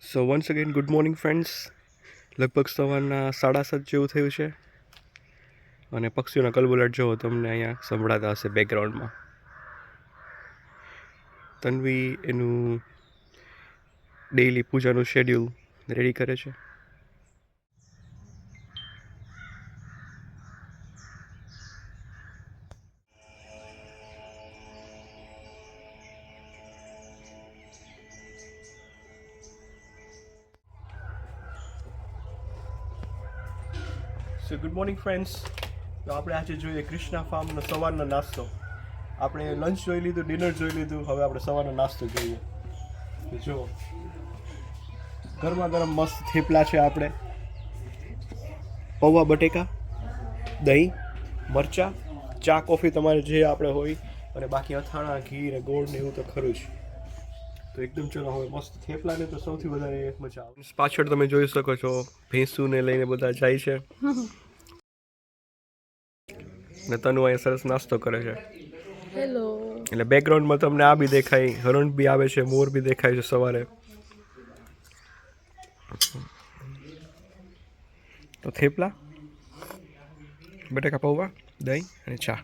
So once again good morning friends લગભગ સવારના સાડા સાત જેવું થયું છે. અને પક્ષીઓના કલબલાટ જુઓ તમને અહીંયા સંભળાતા હશે બેકગ્રાઉન્ડમાં તન્વી એનું ડેઇલી પૂજાનું શેડ્યુલ રેડી કરે છે. સો ગુડ મોર્નિંગ ફ્રેન્ડ્સ તો આપણે આજે જોઈએ ક્રિષ્ના ફાર્મનો સવારનો નાસ્તો. આપણે લંચ જોઈ લીધું ડિનર જોઈ લીધું, હવે આપણે સવારનો નાસ્તો જોઈએ. જુઓ. ગરમા ગરમ મસ્ત થેપલા છે આપણે. પૌવા, બટેકા, દહીં, મરચાં, ચા, કોફી તમારે જે આપણે હોય, અને બાકી અથાણા, ઘી ને ગોળ ને એવું તો ખરું જ. તો એકદમ ચલો હવે મસ્ત થેપલાને તો સૌથી વધારે મજા આવે. પાછળ તમે જોઈ શકો છો ભેંસુને લઈને બધા જાય છે. ને તનુ અહીંયા સરસ નાસ્તો કરે છે. હેલો એટલે બેકગ્રાઉન્ડમાં તમને આ બી દેખાય હરણ બી આવે છે મોર બી દેખાય છે સવારે. તો થેપલા બટેકા પૌવા દહીં અને ચા.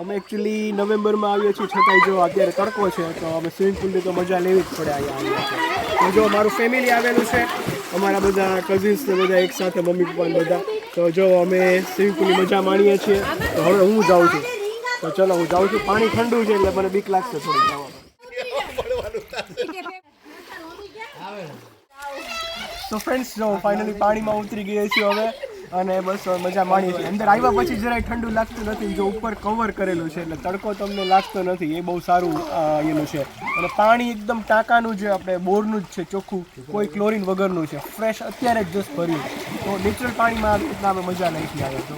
અમે એકચ્યુઅલી નવેમ્બરમાં આવીએ છીએ, છતાંય જો અત્યારે તડકો છે, તો અમે સ્વિમિંગ પુલની તો મજા લેવી જ પડે અહીંયા તો. જો અમારું ફેમિલી આવેલું છે, અમારા બધા કઝિન્સ ને બધા એક સાથે, મમ્મી પપ્પા બધા. તો જો અમે સ્વિમિંગ પુલની મજા માણીએ છીએ. તો હવે હું જાઉં છું. તો ચલો, હું જાઉં છું. પાણી ઠંડુ છે એટલે મને બીક લાગશે થોડી જવામાં તો ફ્રેન્ડ્સ જો ફાઇનલી પાણીમાં ઉતરી ગઈએ છીએ હવે. અને બસ મજા માણીએ છીએ. અંદર આવ્યા પછી જરાય ઠંડુ લાગતું નથી, જો ઉપર કવર કરેલું છે એટલે તડકો તમને લાગતો નથી, એ બહુ સારું એનું છે. અને પાણી એકદમ ટાંકાનું જે આપણે બોરનું જ છે, ચોખ્ખું. કોઈ ક્લોરિન વગરનું છે. ફ્રેશ અત્યારે જ જસ્ટ ભર્યું. તો નેચરલ પાણીમાં આવી રીતના અમે મજા નહીં આવે તો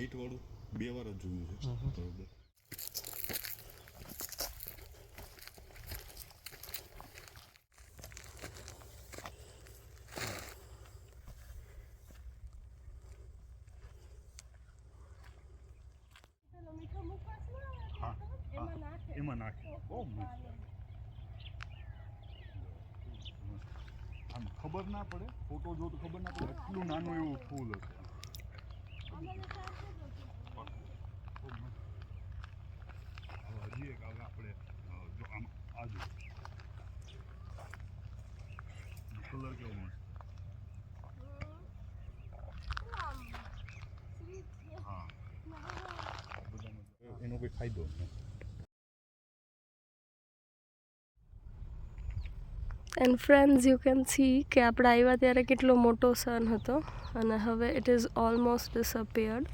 મેં વ્હાઈટ વાળું બે વાર જ જોયું છે. બરોબર. એમાં નાખે. બહુ આમ ખબર ના પડે ફોટો જો તો ખબર ના પડે એટલું નાનું એવું ફૂલ હશે હવે કે હવે આપણે આમ આ જો કલર કેવો મસ્ત એનો કોઈ ફાયદો and friends you can see કે આપણે આવ્યા ત્યારે કેટલો મોટો સન હતો અને હવે ઇટ ઇઝ ઓલમોસ્ટ ડિસઅપિયર્ડ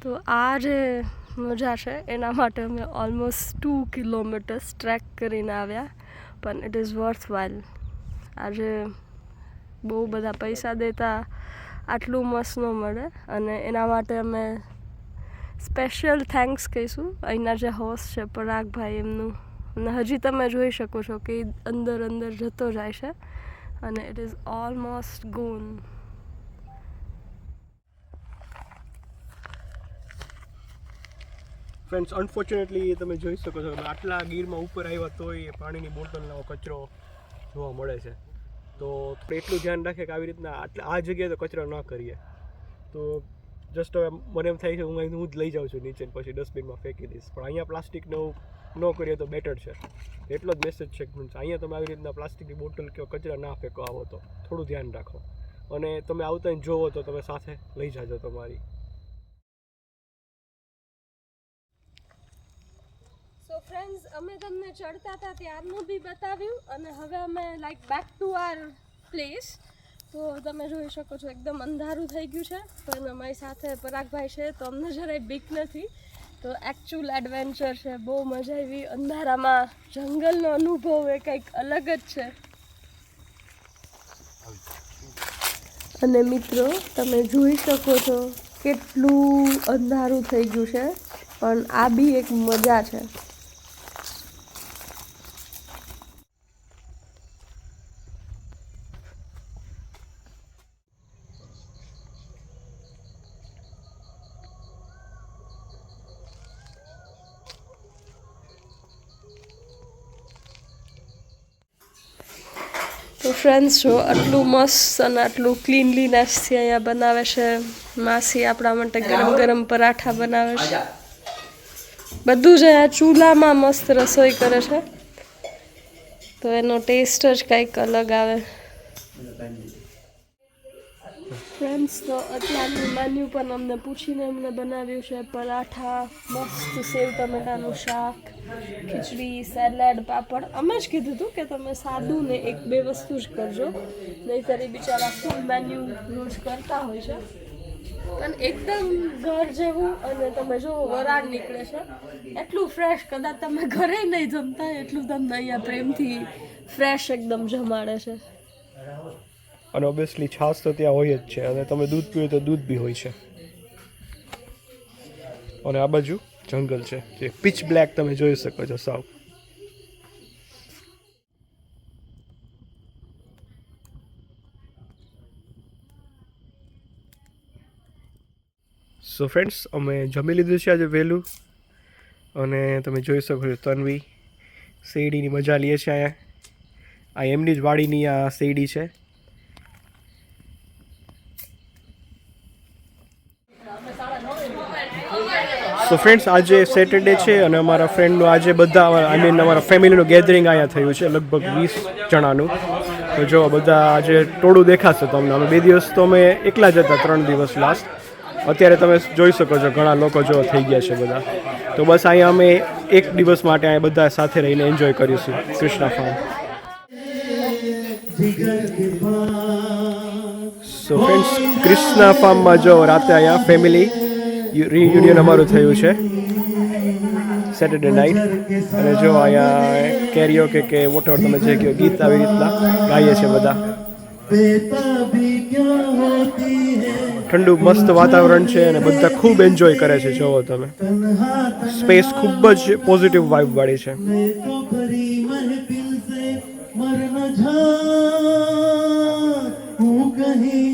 તો આ જે મજા છે. એના માટે અમે ઓલમોસ્ટ ટુ કિલોમીટર્સ ટ્રેક કરીને આવ્યા. પણ ઇટ ઇઝ વર્થ વાઇલ આજે બહુ બધા પૈસા દેતા, આટલું મસ્ત ન મળે. અને એના માટે અમે સ્પેશિયલ થેન્ક્સ કહીશું. અહીંના જે હોસ્ટ છે, પરાગભાઈ એમનું. અને હજી તમે જોઈ શકો છો કે અંદર અંદર જતો જાય છે. અને it is almost gone friends unfortunately તમે જોઈ શકો છો આટલા ગીરમાં ઉપર આવ્યા તોય પાણીની બોટલનો કચરો જોવા મળે છે. તો એટલું ધ્યાન રાખીએ કે આવી રીતના આટલા આ જગ્યાએ તો કચરો ન કરીએ. તો જસ્ટ હવે મને એમ થાય છે હું અહીં હું જ લઈ જાઉં છું નીચે પછી ડસ્ટબિનમાં ફેંકી દઈશ. પણ અહીંયા પ્લાસ્ટિકનું ન કરીએ તો બેટર છે. એટલો જ મેસેજ છે અહીંયા તમે આવી રીતના પ્લાસ્ટિકની બોટલ કે કચરા ના ફેંકો આવો તો. થોડું ધ્યાન રાખો. અને તમે આવતા જોવો તો તમે સાથે લઈ જાજો તમારી. ફ્રેન્ડ્સ અમે તમને ચડતા હતા ત્યારનું બી બતાવ્યું અને હવે અમે like back to our place તો તમે જોઈ શકો છો, એકદમ અંધારું થઈ ગયું છે. પણ અમારી સાથે પરાગભાઈ છે, તો અમને જરાય બીક નથી. તો એકચ્યુઅલ એડવેન્ચર છે, બહુ મજા આવી. અંધારામાં જંગલનો અનુભવ એ કંઈક અલગ જ છે. અને મિત્રો, તમે જોઈ શકો છો કેટલું અંધારું થઈ ગયું છે, પણ આ બી એક મજા છે. તો ફ્રેન્ડ્સ જો આટલું મસ્ત અને આટલું ક્લીનલીનેસથી અહીંયા બનાવે છે. માસી આપણા માટે ગરમ ગરમ પરાઠા બનાવે છે. બધું જ અહીંયા ચૂલામાં મસ્ત રસોઈ કરે છે. તો એનો ટેસ્ટ જ કંઈક અલગ આવે. ફ્રેન્ડ્સ તો અત્યારનું મેન્યુ પણ અમને પૂછીને અમને બનાવ્યું છે પરાઠા, મસ્ત સેવ ટમેટાનું શાક, ખીચડી સેલેડ પાપડ. અમે જ કીધું હતું કે તમે સાદું ને એક બે વસ્તુ જ કરજો, નહીંતર એ બિચારા ફૂલ મેન્યુ રોજ કરતા હોય છે. પણ એકદમ ઘર જેવું અને તમે જો વરાળ નીકળે છે, એટલું ફ્રેશ કદાચ તમે ઘરે નહીં જમતા, એટલું તમને અહીંયા પ્રેમથી ફ્રેશ એકદમ જમાડે છે. અને ઓબ્વિયસલી છાશ તો ત્યાં હોય જ છે. અને તમે દૂધ પીવો તો દૂધ બી હોય છે. અને આ બાજુ જંગલ છે. જે પિચ બ્લેક તમે જોઈ શકો છો સાવ. સો ફ્રેન્ડ્સ અમે જમી લીધું છે આજે વહેલું. અને તમે જોઈ શકો છો તન્વી શેરડીની મજા લઈએ છીએ અહીંયા. આ એમની જ વાડીની આ શેરડી છે. સો ફ્રેન્ડ્સ આજે સેટરડે છે અને અમારા ફ્રેન્ડનું આજે બધા આઈ મીન અમારા ફેમિલીનું ગેધરિંગ અહીંયા થયું છે, લગભગ વીસ જણાનું. તો જો બધા આજે ટોળું દેખાશે તમને અમે બે દિવસ તો અમે એકલા જ હતા, ત્રણ દિવસ લાસ્ટ અત્યારે તમે જોઈ શકો છો, ઘણા લોકો જો થઈ ગયા છે બધા. તો બસ અહીંયા અમે એક દિવસ માટે અહીંયા બધા સાથે રહીને એન્જોય કરીશું. Krishna farm so friends Krishna ફાર્મમાં જો રાતે અહીંયા ફેમિલી રિયુનિયન અમારું થયું છે. સેટરડે નાઇટ અને જો અહીંયા કેરીઓ કે કે વોટ તમે જે કહો, ગીત આવી રીતના ગાઈએ છે બધા. ઠંડુ મસ્ત વાતાવરણ છે અને બધા ખૂબ એન્જોય કરે છે, જોવો તમે. સ્પેસ ખૂબ જ પોઝિટિવ વાઇબ વાળી છે. किए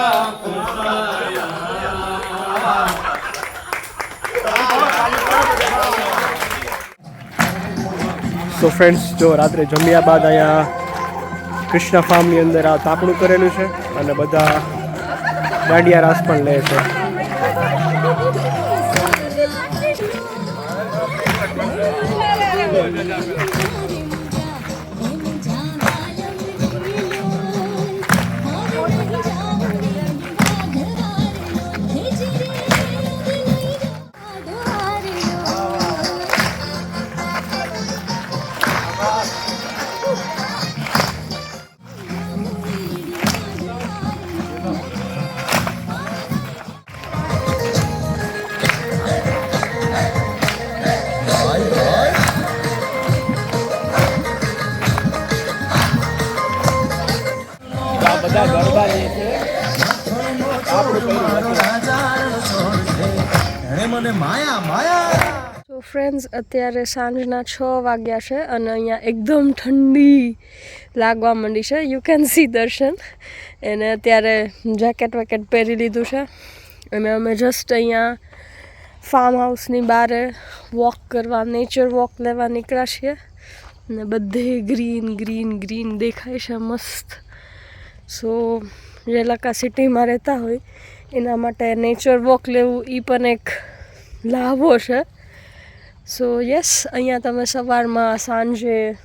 સો ફ્રેન્ડ્સ જો રાત્રે જમ્યા બાદ અહીંયા કૃષ્ણ ફાર્મની અંદર આ તાપણું કરેલું છે અને બધા દાંડિયા રાસ પણ લે છે. મને માયા માયા તો ફ્રેન્ડ્સ અત્યારે સાંજના છ વાગ્યા છે અને અહીંયા એકદમ ઠંડી લાગવા માંડી છે. યુ કેન સી દર્શન. એને અત્યારે જેકેટ વેકેટ પહેરી લીધું છે. અને અમે જસ્ટ અહીંયા ફાર્મ હાઉસની બહાર વોક કરવા નેચર વોક લેવા નીકળ્યા છીએ. અને બધે ગ્રીન ગ્રીન ગ્રીન દેખાય છે, મસ્ત. સો જે લોકો સિટીમાં રહેતા હોય, એના માટે નેચર વોક લેવું એ પણ એક લાભો છે. સો યસ અહીંયા તમે સવારમાં, સાંજે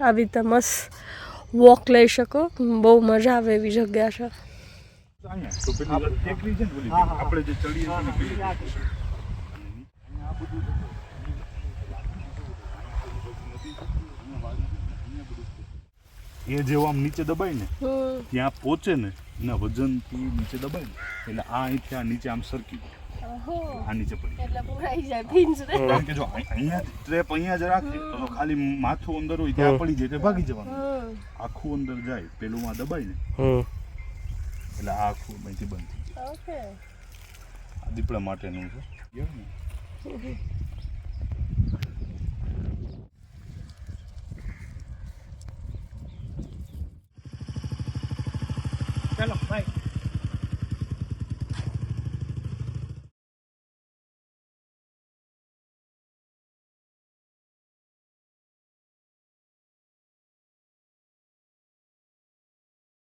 આવી રીતે મસ્ત વોક લઈ શકો. બહુ મજા આવે એવી જગ્યા છે. આપણે જે ચડીએ છીએ ને પેલી હા, ટેકરી. અને ની- અહીંયા આ બધું છે. એ જેવો આમ નીચે દબાય ને ત્યાં પહોંચે ને એના વજનથી નીચે દબાય ને. એટલે આ અહીંથી આ નીચે આમ સરકી જાય. આ નીચે પડી જાય. એટલે પુરાઈ જાય પિંજરે કારણ કે જો અહીંયા ટ્રેપ અહીંયા જ રાખે તો ખાલી માથું અંદર હોય ત્યાં પડી જાય એટલે ભાગી જવાનું. આખું અંદર જાય પેલું માં દબાય ને. એટલે આ આખું અહીંથી બંધ થઈ જાય. આ દીપડા માટેનું છે. એવું ને? ચાલો બાય